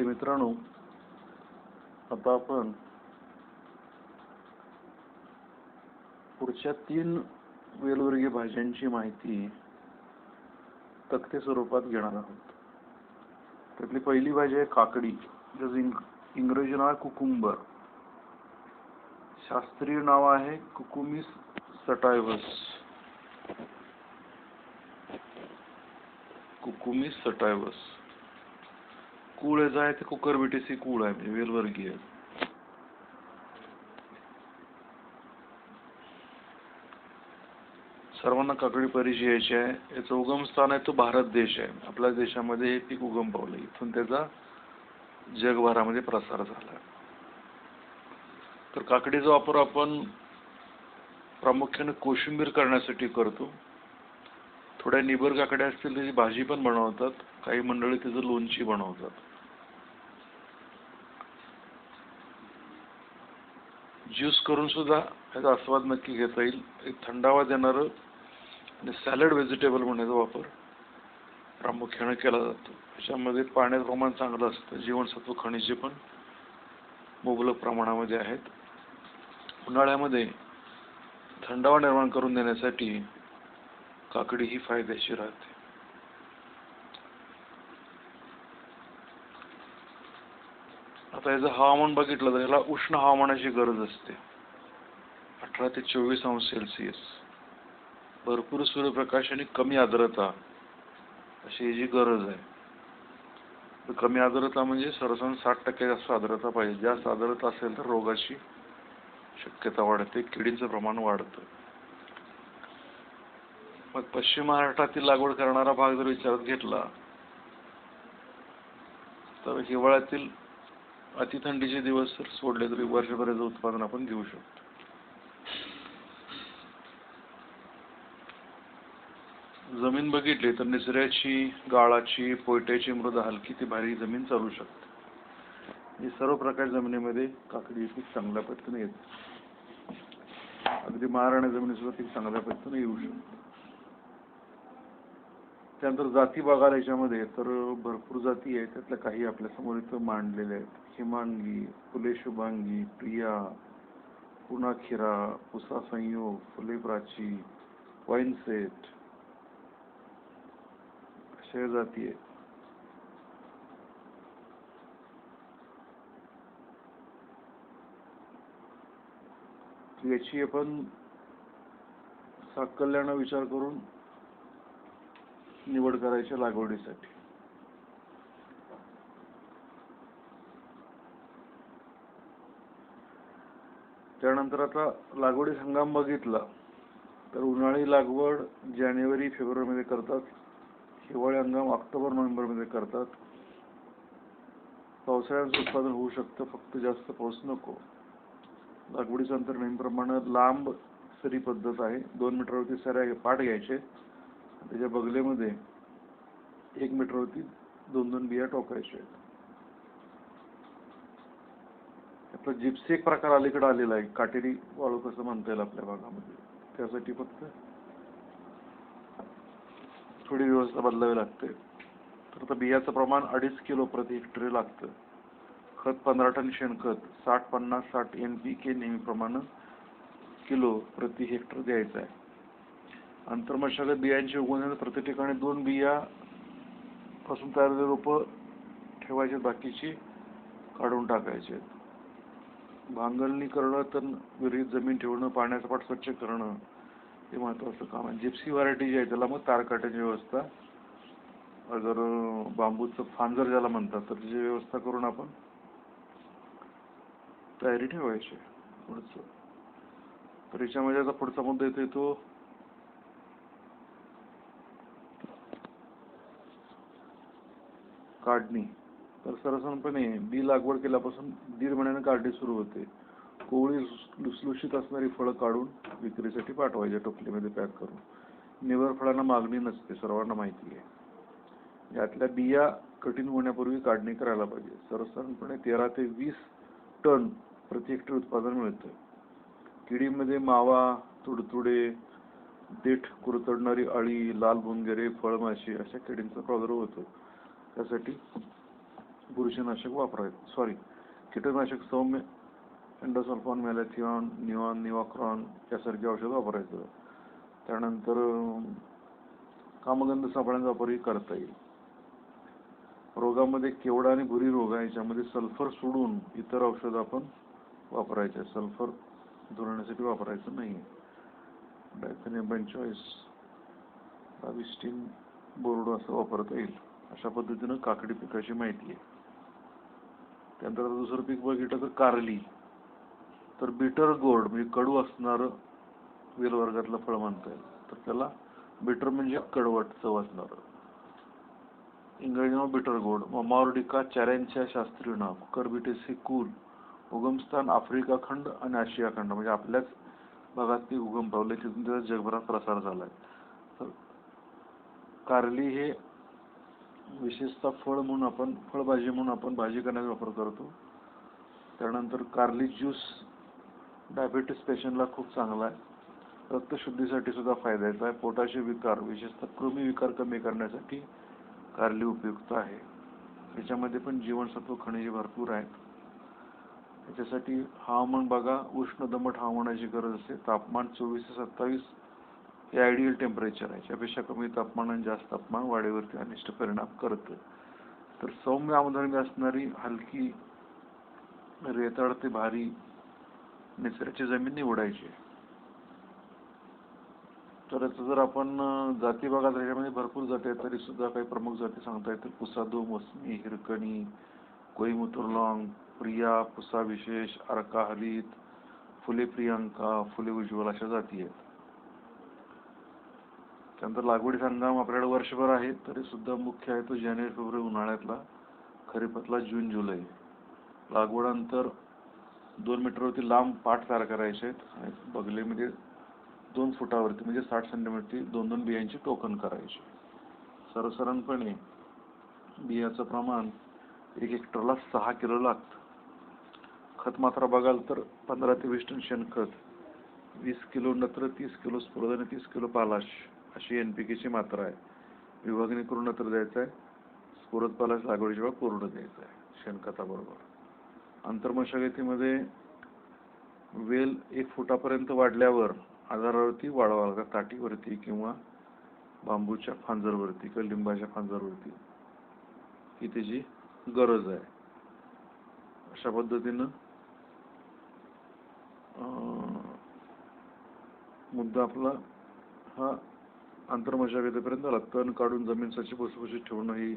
विद्यार्थी मित्रांनो आता आपण पुढच्या तीन वेलवर्गीय भाज्यांची माहिती तक्ते स्वरूपात घेणार आहोत. त्यातली पहिली भाजी आहे काकडी ज्याचं इंग इंग्रजी नाव आहे कुकुंबर. शास्त्रीय नाव आहे कुकुमिस सटायवस. कुकुमिस सटायवस. कुळ जो आहे ते कुकरबिटीसी कुळ आहे म्हणजे वेलवर्गीय. सर्वांना काकडी परिचयाची आहे. याचं उगम स्थान आहे तो भारत देश आहे. आपल्या देशामध्ये हे पीक उगम पावलं. इथून त्याचा जगभरामध्ये प्रसार झाला. तर काकडीचा वापर आपण प्रामुख्याने कोशिंबीर करण्यासाठी करतो. थोड्या निबर काकड्या असतील त्याची भाजी पण बनवतात. काही मंडळी त्याचं लोणची बनवतात. ज्यूस करून सुद्धा याचा आस्वाद नक्की घेता येईल. एक थंडावा देणारं आणि सॅलड व्हेजिटेबल म्हणण्याचा वापर प्रामुख्याने केला जातो. त्याच्यामध्ये पाण्याचं प्रमाण चांगलं असतं. जीवनसत्व खनिजे पण मुबलक प्रमाणामध्ये आहेत. उन्हाळ्यामध्ये थंडावा निर्माण करून देण्यासाठी काकडी ही फायदेशीर राहते. आता याचं हवामान बघितलं तर याला उष्ण हवामानाची गरज असते. अठरा ते चोवीस अंश सेल्सिअस. भरपूर सूर्यप्रकाश आणि कमी आर्द्रता अशी याची गरज आहे. तर कमी आर्द्रता म्हणजे सरसन साठ टक्के जास्त आर्द्रता पाहिजे. जास्त आर्द्रता असेल तर रोगाची शक्यता वाढते किडींचं प्रमाण वाढतं. मग पश्चिम महाराष्ट्रातील लागवड करणारा भाग जर विचारात घेतला तर हिवाळ्यातील अतिथंडीचे दिवस जर सोडले तरी वर्षभराचं उत्पादन आपण घेऊ शकतो. जमीन बघितली तर निसऱ्याची गाळाची पोयट्याची मृदा हलकी ती भारी जमीन चालू शकते. ही सर्व प्रकारच्या जमिनीमध्ये काकडी पीक चांगल्या पद्धतीने येते. अगदी महाराणा जमिनी सुद्धा पीक चांगल्या पद्धतीने येऊ शकते. त्यानंतर जाती बघायला याच्यामध्ये तर भरपूर जाती आहेत त्यातल्या काही आपल्यासमोर इथं मांडलेल्या आहेत. हिमांगी फुले शुभांगी प्रिया पुनाखिरा पुसा संयोग फुले प्राची वाईनसेट अशा जाती आहे याची आपण साकल्यानं विचार करून निवड करायच्या लागवडीसाठी. त्यानंतर आता लागवडी हंगाम बघितला तर उन्हाळी लागवड जानेवारी फेब्रुवारीमध्ये करतात. हिवाळी हंगाम ऑक्टोबर नोव्हेंबरमध्ये करतात. पावसाळ्याचं उत्पादन होऊ शकतं फक्त जास्त पाऊस नको. लागवडीचं अंतर नेहमीप्रमाणे लांब सरी पद्धत आहे. दोन मीटरवरती सऱ्या पाठ घ्यायचे. त्याच्या बगलेमध्ये एक मीटरवरती दोन दोन बिया टोकायच्या आता जिप्सी एक प्रकार अलीकडे आलेला आहे. काटेरी वाळू कसं म्हणता येईल आपल्या भागामध्ये? त्यासाठी फक्त थोडी व्यवस्था बदलावी लागते. तर आता बियाचं प्रमाण अडीच किलो प्रति हेक्टरी लागतं. खत पंधरा टन शेणखत साठ पन्नास साठ एन पी के नेहमीप्रमाणे किलो प्रति हेक्टर द्यायचं आहे. आंतरमशागत बियांची उगवण्यात प्रत्येक ठिकाणी दोन बिया पासून तयार रोपं ठेवायचे बाकीची काढून टाकायचे भांगलणी करणं तर विरहित जमीन ठेवणं पाण्याचा पाठ स्वच्छ करणं हे महत्वाचं काम आहे. जिप्सी व्हरायटी जी आहे त्याला मग तार काट्याची व्यवस्था. जर बांबूचं फांजर ज्याला म्हणतात तर त्याची व्यवस्था करून आपण तयारी ठेवायची पुढचं. तर याच्यामध्ये आता पुढचा मुद्दा येतो. तो काढणी. तर सर्वसाधारणपणे बी लागवड केल्यापासून दीड महिन्याने काढणी सुरू होते. कोवळी लुसलुशीत असणारी फळं काढून विक्रीसाठी पाठवायचे टोपलीमध्ये पॅक करून. निवर फळांना मागणी नसते सर्वांना माहिती आहे. यातल्या बिया कठीण होण्यापूर्वी काढणी करायला पाहिजे. सर्वसाधारणपणे तेरा ते वीस टन प्रति हेक्टर उत्पादन मिळतं. किडीमध्ये मावा तुडतुडे देठ कुरतडणारी अळी लाल भुंगेरे फळमाशी अशा किडींचा प्रादुर्भाव होतो. त्यासाठी बुरशीनाशक वापरायचं सॉरी कीटकनाशक सौम्य एंडोसल्फॉन मॅलेथिऑन निऑन निवाक्रॉन यासारखी औषधं वापरायचं. त्यानंतर कामगंध सापळ्यांचा वापरही करता येईल. रोगामध्ये केवडा आणि भुरी रोग आहे याच्यामध्ये सल्फर सोडून इतर औषधं आपण वापरायचे. सल्फर धुरण्यासाठी वापरायचं नाही. चॉईस बेंचॉईस बाविस्टीन बोर्ड असं वापरता येईल. अशा पद्धतीनं काकडी पिकाची माहिती आहे. त्यानंतर दुसरं पीक बघितलं तर कारली. तर बिटर गोड म्हणजे कडू असणारं वेल वर्गातलं फळ म्हणता येईल. तर त्याला बिटर म्हणजे कडवट चव असणारं. इंग्रजी नाव बिटर गोड मॉर्डिका चॅरेनच्या शास्त्रीय नाव. कर्बिटेसी कूल. उगमस्थान आफ्रिका खंड आणि आशिया खंड. म्हणजे आपल्याच भागात ते उगम पावले तिथून त्याचा जगभरात प्रसार झालाय. तर कारली हे विशेषतः फळ म्हणून आपण फळभाजी म्हणून आपण भाजी करण्याचा वापर करतो. त्यानंतर कारली ज्यूस डायबेटीस पेशंटला खूप चांगला आहे. रक्तशुद्धीसाठी सुद्धा फायद्याचा आहे. पोटाचे विकार विशेषतः कृमी विकार कमी करण्यासाठी कारली उपयुक्त आहे. त्याच्यामध्ये पण जीवनसत्व खनिजे भरपूर आहेत. त्याच्यासाठी हवामान बघा उष्ण दमट हवामानाची गरज असते. तापमान चोवीस ते सत्तावीस हे आयडियल टेम्परेचर आहे. त्यापेक्षा कमी तापमान आणि जास्त तापमान वाढीवरती अनिष्ट परिणाम करतं. तर सौम्य आमदानी असणारी हलकी रेताळ ते भारी निसर्गाची जमीन निवडायची तर याचं जर आपण जाती बघा त्याच्यामध्ये म्हणजे भरपूर जाती आहेत तरी सुद्धा काही प्रमुख जाती सांगता येतील. पुसादो मोसमी हिरकणी कोईमुतूर लॉंग प्रिया पुसा विशेष अर्का हरित फुले प्रियांका फुले उज्ज्वल अशा जाती आहेत. त्यानंतर लागवडीचा हंगाम आपल्याकडे वर्षभर आहे तरी सुद्धा मुख्य आहे तो जानेवारी फेब्रुवारी उन्हाळ्यातला खरीपातला जून जुलै. लागवडानंतर दोन मीटरवरती लांब पाठ तयार करायचे आहेत आणि बगलेमध्ये म्हणजे दोन फुटावरती म्हणजे साठ सेंटीमीटरची दोन दोन बियांची टोकन करायची. सर्वसाधारणपणे बियाचं प्रमाण एक हेक्टरला सहा किलो लागतं. खत मात्रा बघाल तर पंधरा ते वीस टन शेणखत वीस किलो नत्र तीस किलो स्फुरद आणि तीस किलो पालाश अशी एन पी केची मात्रा आहे. विभागणी करून नत्र द्यायचं आहे स्फुरद पालाश लागवडीच्या वेळा पूर्ण द्यायचं आहे शेणखताबरोबर. आंतरमशागतीमध्ये वेल एक फुटापर्यंत वाढल्यावर आधारावरती वाढवा लागतात ताटीवरती किंवा बांबूच्या फांजरवरती किंवा लिंबाच्या फांजरवरती ही त्याची गरज आहे. अशा पद्धतीनं मुद्दा आपला हा आंतरमशागतीपर्यंत आला. तण काढून जमीन स्वच्छ भुसभुशीत ठेवणं ही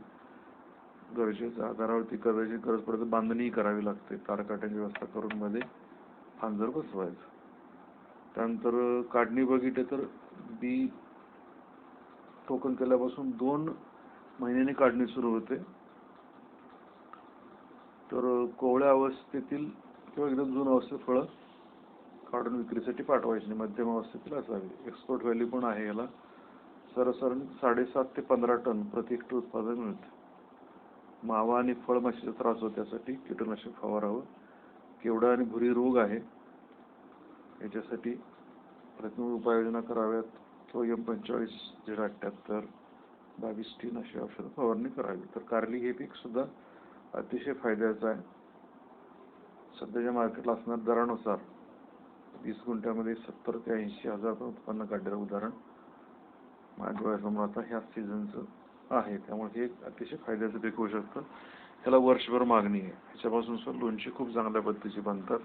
गरजेचं आधारावरती करायची गरज पडते बांधणीही करावी लागते. तारकाट्यांची व्यवस्था करून मध्ये फांजर बसवायचं. त्यानंतर काढणी बघितले तर बी टोकन केल्यापासून दोन महिन्यांनी काढणी सुरू होते. तर कोवळ्या अवस्थेतील किंवा एकदम जुन अवस्थेत फळं काढून विक्रीसाठी पाठवायची नाही. मध्यम अवस्थेतील असावी. एक्सपोर्ट व्हॅल्यू पण आहे याला. सरसरण साडेसात ते पंधरा टन प्रति हेक्टर उत्पादन मिळते. मावा आणि फळमाशीचा त्रास होतो त्यासाठी कीटकनाशक फवारावं. केवडा आणि भुरी रोग आहे याच्यासाठी प्रथम उपाययोजना कराव्यात. किंवा एम पंचेचाळीस झेड अठ्ठ्याहत्तर बावीस तीन अशी औषधं फवारणी करावी. तर कारली हे पीक सुद्धा अतिशय फायद्याचं आहे. सध्याच्या मार्केटला असणार दरानुसार वीस गुंठ्यामध्ये सत्तर ते ऐंशी हजार उत्पन्न काढलेलं उदाहरण माझ्या डोळ्यासमोर आता ह्या सीझनचं आहे. त्यामुळे हे एक अतिशय फायद्याचं पीक होऊ शकतं. ह्याला वर्षभर मागणी आहे. ह्याच्यापासून सुद्धा लोणची खूप चांगल्या पद्धतीची बनतात.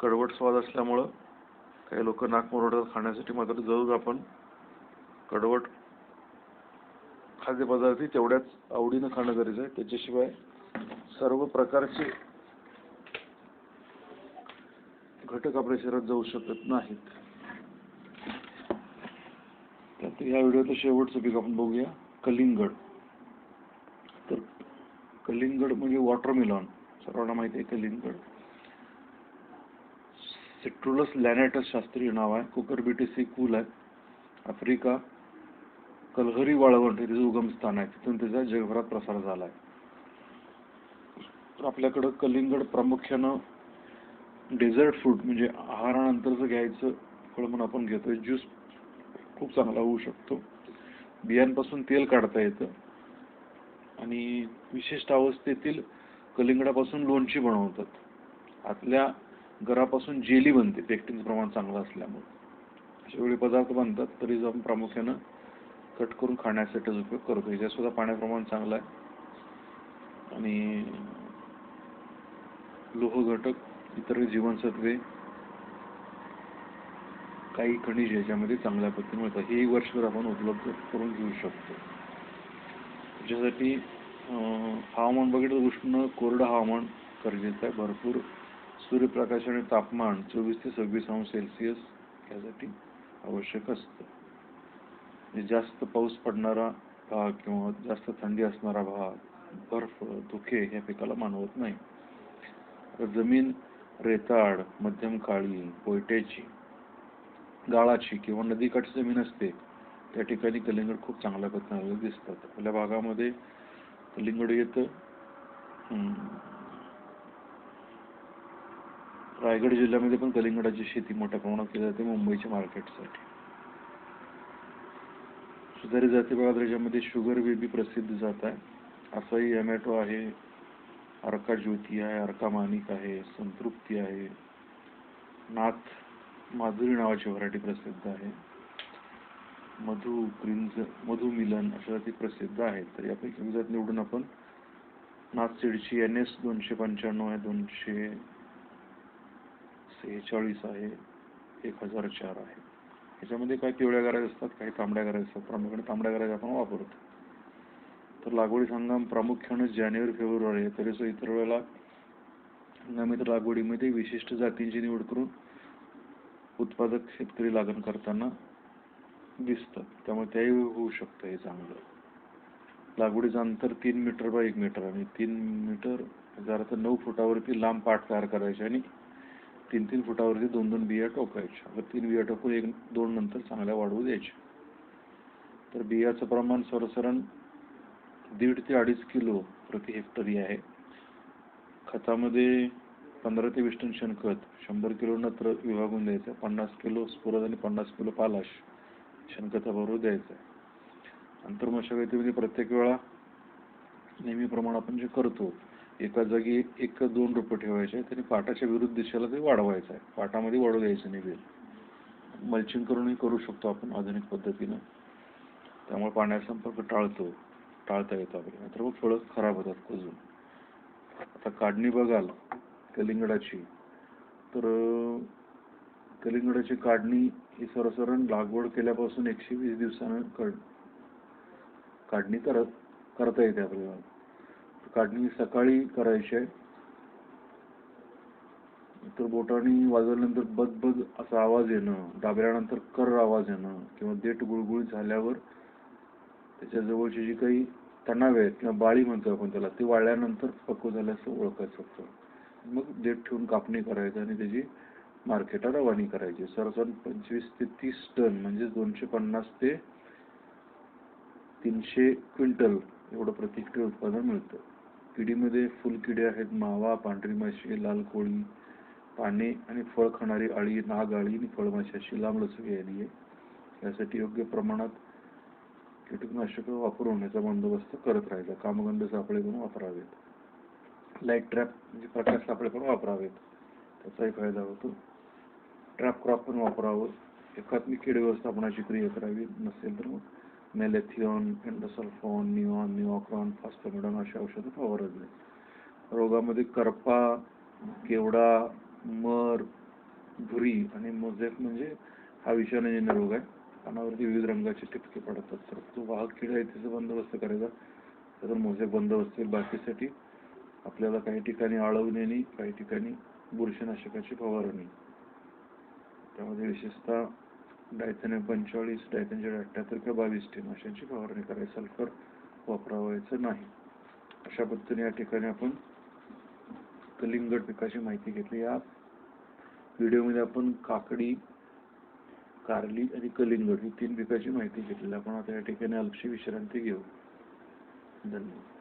कडवट स्वाद असल्यामुळं काही लोक नाक मुरडतात खाण्यासाठी. मात्र जरूर आपण कडवट खाद्यपदार्थ तेवढ्याच आवडीनं खाणं गरजेचं आहे. त्याच्याशिवाय सर्व प्रकारचे घटक आपल्या शरीरात जाऊ शकत नाहीत. तर या व्हिडिओचं शेवटचं पीक आपण बघूया. कलिंगड. तर कलिंगड म्हणजे वॉटरमिलॉन सर्वांना माहिती आहे कलिंगड. सिट्रुलस लॅनेटस शास्त्रीय नाव आहे. कुकरबिटेसी कुल आहे. आफ्रिका कलहरी वाळवंट हे तिचं उगमस्थान आहे. तिथून त्याचा जगभरात प्रसार झाला आहे तर आपल्याकडं कलिंगड प्रामुख्यानं डेझर्ट फ्रूट म्हणजे आहारानंतरचं घ्यायचं फळ म्हणून आपण घेतोय ज्यूस खूप चांगला होऊ शकतो. बियांपासून तेल काढता येतं. आणि विशिष्ट अवस्थेतील कलिंगडापासून लोणची बनवतात. आतल्या गरापासून जेली बनते पेक्टिनचं प्रमाण चांगलं असल्यामुळे. अशा वेळी पदार्थ बनतात तरी आपण प्रामुख्यानं कट करून खाण्यासाठीच उपयोग करतो. याच्यात सुद्धा पाण्याप्रमाण चांगलं आहे. आणि लोह घटक इतर जीवनसत्वे काही खनिज याच्यामध्ये चांगल्या पद्धतीने मिळतात. हे वर्षभर आपण उपलब्ध करून घेऊ शकतो. त्याच्यासाठी हवामान बघितलं उष्ण कोरडं हवामान गरजेचं आहे. भरपूर सूर्यप्रकाश आणि तापमान चोवीस ते सव्वीस अंश सेल्सिअस यासाठी आवश्यक असतं. जास्त पाऊस पडणारा भाग किंवा जास्त थंडी असणारा भाग बर्फ धुके ह्या पिकाला मानवत नाही. तर जमीन रेताड मध्यम काळी पोयट्याची गाळाची किंवा नदीकाठची जमीन असते त्या ठिकाणी कलिंगड खूप चांगल्या पद्धतीने दिसतात. आपल्या भागामध्ये कलिंगड येतं. रायगड जिल्ह्यामध्ये पण कलिंगडाची शेती मोठ्या प्रमाणात केली जाते मुंबईच्या मार्केटसाठी. सुधारित जाती बघा त्याच्यामध्ये शुगर बेबी प्रसिद्ध जात आहे. असंही एमॅटो आहे. अर्का ज्योती आहे अर्का मानिक आहे संतृप्ती आहे. नाथ माधुरी नावाची व्हरायटी प्रसिद्ध आहे. मधु क्रिंज मधु मिलन अशा ती प्रसिद्ध आहेत. तर यापैकी जात निवडून आपण नाथ सीडची एन एस दोनशे पंच्याण्णव आहे दोनशे सेहेचाळीस आहे एक हजार चार आहे. याच्यामध्ये काही पिवळ्या गराज असतात काही तांबड्या गराज असतात प्रामुख्याने तांबड्या गराज आपण वापरतो. तर लागवडीचा हंगाम प्रामुख्याने जानेवारी फेब्रुवारी आहे तरी सो इतर वेळेला हंगामित लागवडीमध्ये विशिष्ट जातींची निवड करून उत्पादक शेतकरी लागण करताना दिसतात. त्यामुळे त्याही होऊ शकतं हे चांगलं. लागवडीचं अंतर तीन मीटर बाय एक मीटर आणि तीन मीटर जरा तर नऊ फुटावरती लांब पाठ तयार करायचे आणि तीन तीन फुटावरती दोन दोन बिया टोकायच्या. आता तीन बिया टोकून एक दोन नंतर चांगल्या वाढवू द्यायच्या. तर बियाचं प्रमाण सरसरण दीड ते अडीच किलो प्रति हेक्टरी आहे. खतामध्ये पंधरा ते वीस टन शेणखत शंभर किलो नत्र विभागून द्यायचं पन्नास किलो स्फुरद आणि पन्नास किलो पालाश शेणखताबरोबर द्यायचं. आहे आंतरमशागतीमध्ये प्रत्येक वेळा नेहमीप्रमाणे आपण जे करतो एका जागी एक दोन रोपं ठेवायचे आहेत आणि पाटाच्या विरुद्ध दिशेला ते वाढवायचं आहे. पाटामध्ये वाढू द्यायचं नाही वेल मल्चिंग करूनही करू शकतो आपण आधुनिक पद्धतीनं. त्यामुळे पाण्याचा संपर्क टाळतो. टाळता येतो आपल्याला. नाहीतर मग फळं खराब होतात कुजून. आता काढणी बघाल कलिंगडाची. तर कलिंगडाची काढणी ही सरसरण लागवड केल्यापासून एकशे वीस दिवसानं कर काढणी करत करता येते आपल्याला. काढणी सकाळी करायची आहे. तर बोटाने वाजवल्यानंतर बद असा आवाज येणं दाबल्यानंतर कर आवाज येणं किंवा देठ गुळगुळीत झाल्यावर त्याच्या जवळची जी काही तणावे आहेत किंवा बाळी म्हणतो आपण त्याला ते वाळल्यानंतर पक्व झाल्याचं ओळखायचं शकतो. मग देठ ठेवून कापणी करायची आणि त्याची मार्केटला रवानी करायची. सरासरी पंचवीस ते तीस टन म्हणजे दोनशे पन्नास ते तीनशे क्विंटल एवढं प्रतिक्रिया उत्पादन मिळतं. किडीमध्ये फुलकिडे आहेत मावा पांढरी माशी लाल कोळी पाने आणि फळ खाणारी आळी नाग आळी आणि फळमाशी अशी लांबलचक आली आहे. यासाठी योग्य प्रमाणात कीटकनाशक वापरून बंदोबस्त करत राहिला. कामगंध सापळे पण वापरावेत. लाइट ट्रॅप म्हणजे प्रकाश सापळे पण वापरावेत. त्याचाही फायदा होतो. ट्रॅप क्रॉप पण वापरावं. एकात्मिक कीड व्यवस्थापनाची क्रिया करावी. नसेल तर मग मेलेथिओन एंडोसल्फॉन निऑन निओक्रॉन फॉस्टोमिडॉन अशी औषधं फवारायची रोगामध्ये करपा केवडा मर धुरी आणि मोझेक म्हणजे हा विषाणूजन्य रोग आहे. कानावरती विविध रंगाचे ठिपके पडतात. तर तो वाहक किडा आहे त्याचा बंदोबस्त करायचा. त्याचा मोजे बंदोबस्त होईल. बाकीसाठी आपल्याला काही ठिकाणी आळवण्यानी काही ठिकाणी बुरशीनाशकाची फवारणी. त्यामध्ये विशेषतः डायथेने पंचेचाळीस डायथनचे अठ्ठ्याहत्तर किंवा बावीस टीम अशांची फवारणी करायची. सल्फर वापरावायचं नाही. अशा पद्धतीने या ठिकाणी आपण कलिंगड पिकाची माहिती घेतली. या व्हिडिओमध्ये आपण काकडी कारली आणि कलिंगड ही तीन पिकाची माहिती घेतली आपण आता या ठिकाणी अल्पशी विश्रांती घेऊ. धन्यवाद.